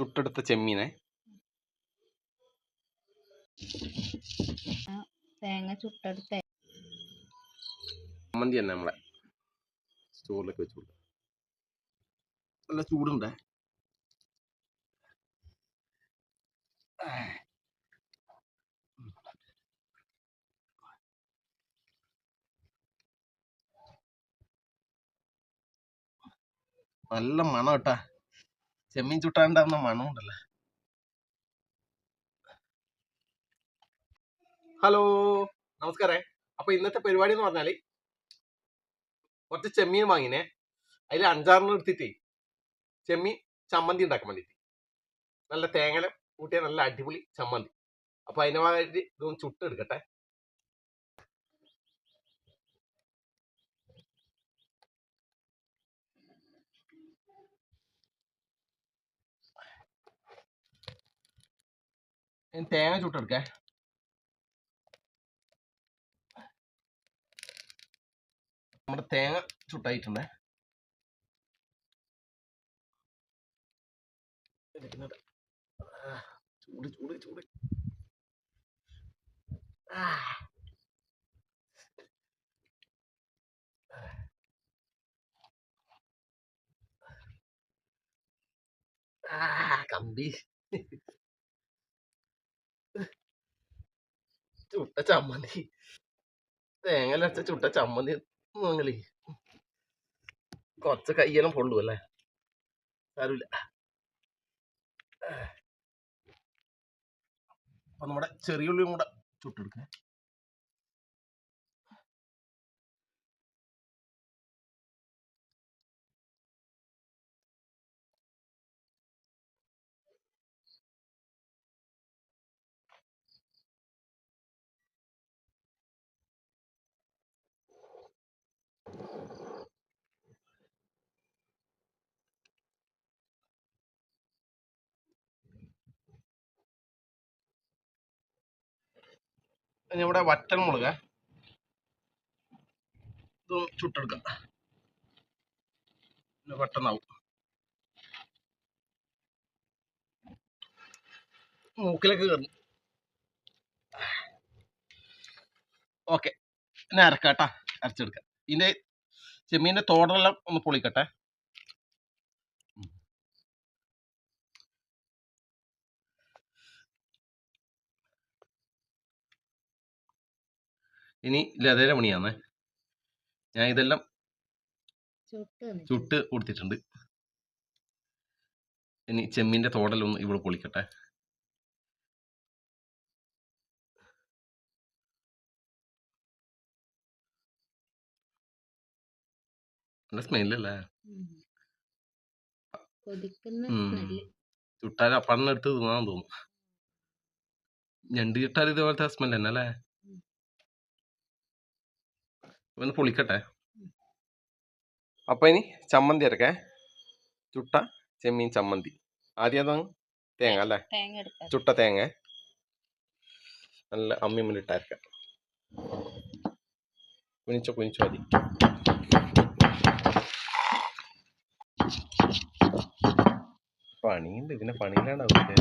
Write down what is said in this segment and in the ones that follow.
ചുട്ടെടുത്ത ചെമ്മീനെ. തേങ്ങ ചുട്ടെടുത്ത. ചമ്മന്തി തന്നെ നമ്മളെ ചോറിലൊക്കെ വെച്ചു നല്ല ചൂടുണ്ടേ. നല്ല മണം കേട്ടാ. ചെമ്മീൻ ചുട്ടാണ്ടാവുന്ന മണം ഉണ്ടല്ലോ ഹലോ നമസ്കാരേ. അപ്പൊ ഇന്നത്തെ പരിപാടി എന്ന് പറഞ്ഞാൽ കുറച്ച് ചെമ്മീൻ വാങ്ങിനെ. അതിൽ അഞ്ചാറിന് എടുത്തിട്ടേ ചെമ്മീൻ ചമ്മന്തി ഉണ്ടാക്കാൻ വേണ്ടിയിട്ട് നല്ല തേങ്ങല കൂട്ടിയ നല്ല അടിപൊളി ചമ്മന്തി. അപ്പൊ അതിന് വേണ്ടി ഇതൊന്ന് ചുട്ടെടുക്കട്ടെ. തേങ്ങ ചുട്ടെടുക്കേ നമ്മുടെ തേങ്ങ ചുട്ടായിട്ടുണ്ട്. ചൂട് ചൂട് ചൂട്. ആ, കമ്പി. ചുട്ട ചമ്മന്തി. തേങ്ങ അരച്ച ചുട്ട ചമ്മന്തി വാങ്ങലേ കുറച്ച് കയ്യെല്ലാം പൊള്ളു അല്ലേ സാരമില്ല അപ്പൊ നമ്മുടെ ചെറിയ ഉള്ളിയും കൂടെ ചുട്ടെടുക്കാം. ഇവിടെ വറ്റൽ മുളക്. ഇതും ചുട്ടെടുക്കാം. പെട്ടെന്നാവും മൂക്കിലേക്ക് കയറും ഓക്കെ. പിന്നെ അരക്കാട്ടാ. അരച്ചെടുക്കാം. ഇതിന്റെ ചെമ്മീന്റെ തോടെല്ലാം ഒന്ന് പൊളിക്കട്ടെ. ഇനി ലതയുടെ പണിയാന്നേ. ഞാൻ ഇതെല്ലാം ചുട്ട് കൊടുത്തിട്ടുണ്ട്. ഇനി ചെമ്മീന്റെ തോടലൊന്ന് ഇവിടെ പൊളിക്കട്ടെ. നല്ല സ്മെല്ലല്ലേ. സ്മെല്ല്. ചുട്ടാൽ അപ്പണ്ണ എടുത്ത് തിന്നാൻ തോന്നും. ഞണ്ട് ചുട്ടാൽ ഇതുപോലത്തെ സ്മെൽ തന്നെ അല്ലേ. ഒന്ന് പൊളിക്കട്ടെ. അപ്പൊ ഇനി ചമ്മന്തി അരക്കേ. ചുട്ട ചെമ്മീൻ ചമ്മന്തി. ആദ്യം അതാണ് തേങ്ങ അല്ലേ? തേങ്ങ എടുക്കാം. ചുട്ട തേങ്ങ. നല്ല അമ്മി മുന്നിട്ട് അരക്കാം. കുനിച്ചോ കുനിച്ചോ മതി. പണിയുണ്ട്. ഇതിന്റെ പണിയിലാണ് അവർക്ക്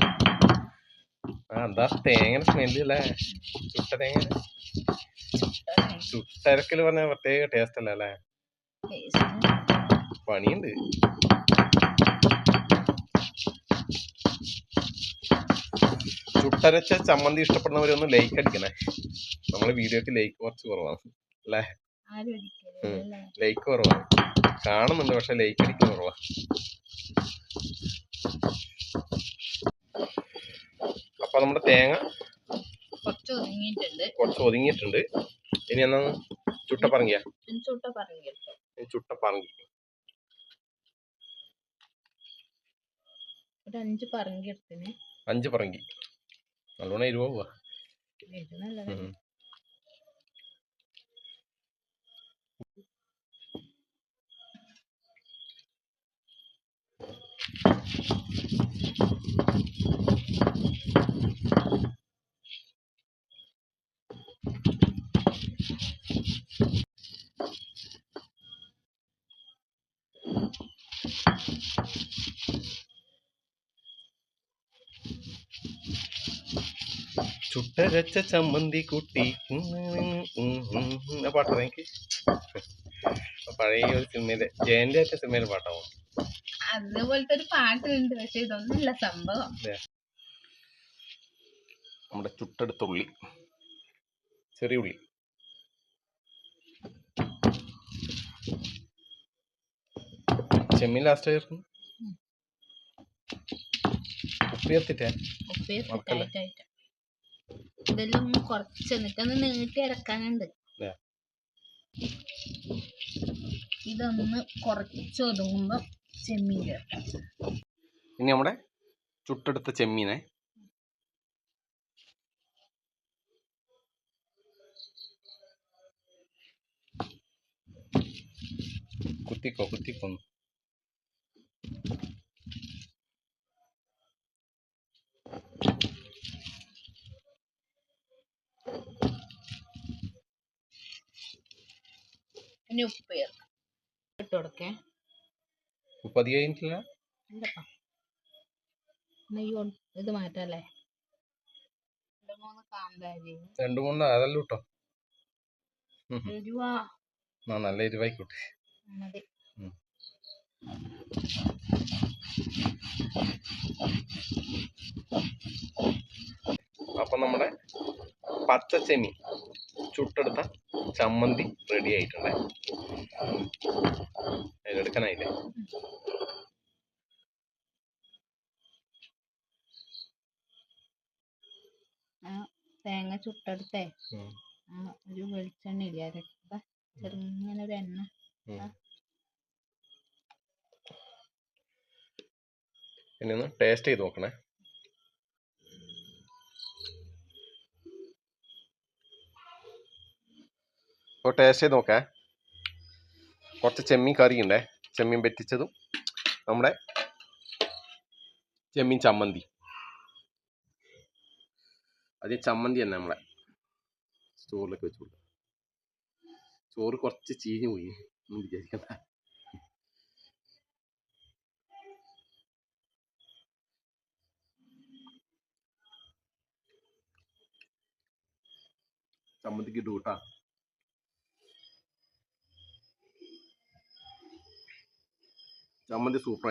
ആ എന്താ തേങ്ങ സ്മെല്ല് ചുട്ട തേങ്ങ. ചുട്ടരക്കൽ പറഞ്ഞ പ്രത്യേക ടേസ്റ്റ് അല്ലേ? അല്ലേ? പണിയുണ്ട്. ചുട്ടരച്ച ചമ്മന്തി ഇഷ്ടപ്പെടുന്നവരൊന്ന് ലൈക്ക് അടിക്കണേ. നമ്മളെ വീഡിയോക്ക് ലൈക്ക് കുറച്ച് കുറവാണ്. അല്ലേ? ലൈക്ക് കുറവാണ്. കാണുന്നുണ്ട് പക്ഷെ ലൈക്ക് അടിക്കുന്ന കുറവാ. അപ്പൊ നമ്മുടെ തേങ്ങ കുറച്ച് ഒതുങ്ങിയിട്ടുണ്ട്. ഇനി എന്നാ ചുട്ട പറങ്കിയ ഞാൻ ചുട്ട പറഞ്ഞു കേട്ടോ ചുട്ട പറങ്കി ഒരു അഞ്ച് പറങ്കി എടുത്തിന്. അഞ്ച് പറങ്കി. നല്ലോണം എരിവ് ചുട്ടരച്ച ചമ്മന്തി കുട്ടി. ആ പാട്ടാണ് എനിക്ക്. പഴയ ഒരു സിനിമയിലെ ജയന്റെ ഒക്കെ സിനിമയിലെ പാട്ടാവും അതുപോലത്തെ ഒരു പാട്ടുണ്ട് പക്ഷെ ഇതൊന്നുമില്ല സംഭവം. നമ്മുടെ ചുട്ടെടുത്ത ഉള്ളി. ചെറിയ ഉള്ളി. ചെമ്മീൻ ലാസ്റ്റ് ചേർക്കും ഉം. ഉപ്പ് ഒന്ന് കുറച്ച് എന്നിട്ടൊന്ന് നീട്ടി ഇറക്കാനുണ്ട്. ഇതൊന്ന് കുറച്ച് ഒതുങ്ങുമ്പോ ചെമ്മീൻ ചേർക്കാം. ഇനി നമ്മുടെ ചുട്ടെടുത്ത ചെമ്മീനെ കുത്തിക്കോ കുത്തിക്കോ ഇനി ഉപ്പ് ചേർക്കാം. ഇട്ട് കൊടുക്കേ. ഉപ്പ് അധികം കഴിഞ്ഞിട്ടില്ല? ഇല്ലപ്പാ. ഇത് മാറ്റല്ലേ? രണ്ട് മൂന്ന് കാന്താരി രണ്ടു മൂന്ന് അതല്ല കേട്ടോ എരിവാ. ആ നല്ല എരിവായിക്കോട്ടെ. മതി. അപ്പൊ നമ്മുടെ പച്ചച്ചെമി ചുട്ടെടുത്ത ചമ്മന്തി റെഡി ആയിട്ടുണ്ട്. അതിലെടുക്കാനായില്ലേ? ആ തേങ്ങ ചുട്ടെടുത്തേ. ആ ഒരു വെളിച്ചെണ്ണ ഇല്ലേ? അരക്ക ചെറുങ്ങനെ ഒരു എണ്ണ. ഇനി ഒന്ന് ടേസ്റ്റ് ചെയ്ത് നോക്കണേ. അപ്പോൾ ടേസ്റ്റ് ചെയ്ത് നോക്കേ. കുറച്ച് ചെമ്മീൻ കറി ഉണ്ടേ ചെമ്മീൻ പറ്റിച്ചതും നമ്മുടെ ചെമ്മീൻ ചമ്മന്തി. അത് ചമ്മന്തി തന്നെ നമ്മളെ ചോറിലൊക്കെ വെച്ചു കൊടുക്കാം ചോറ് കുറച്ച് ചീഞ്ഞ് പോയി. ഒന്നും വിചാരിക്കണ്ട. ചമ്മന്തിക്ക് ഇട്ടു ചമ്മന്തി സൂപ്പർ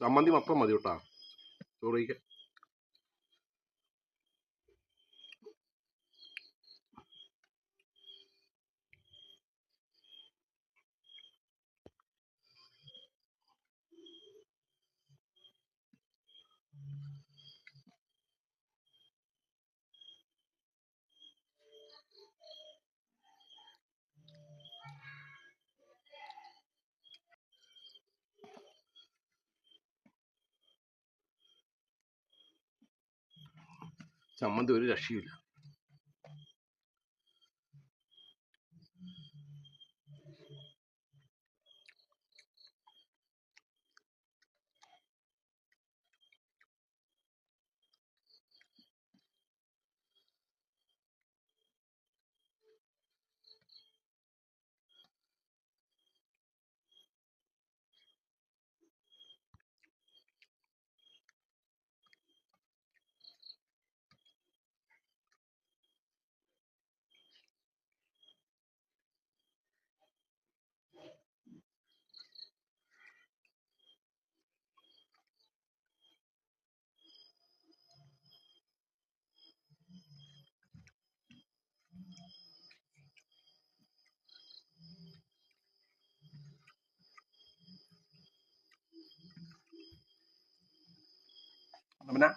ചമ്മന്തി മാത്രം മതി കേട്ടോ ചോറ് ചമ്മന്തി ഒരു രക്ഷയില്ല പിന്നെ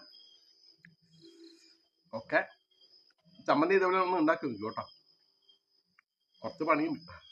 ഓക്കെ ചമ്മന്തി ഇതേപോലെ ഒന്ന് ഉണ്ടാക്കി നോക്കൂ കേട്ടോ. കുറച്ച് പണിയുണ്ട്.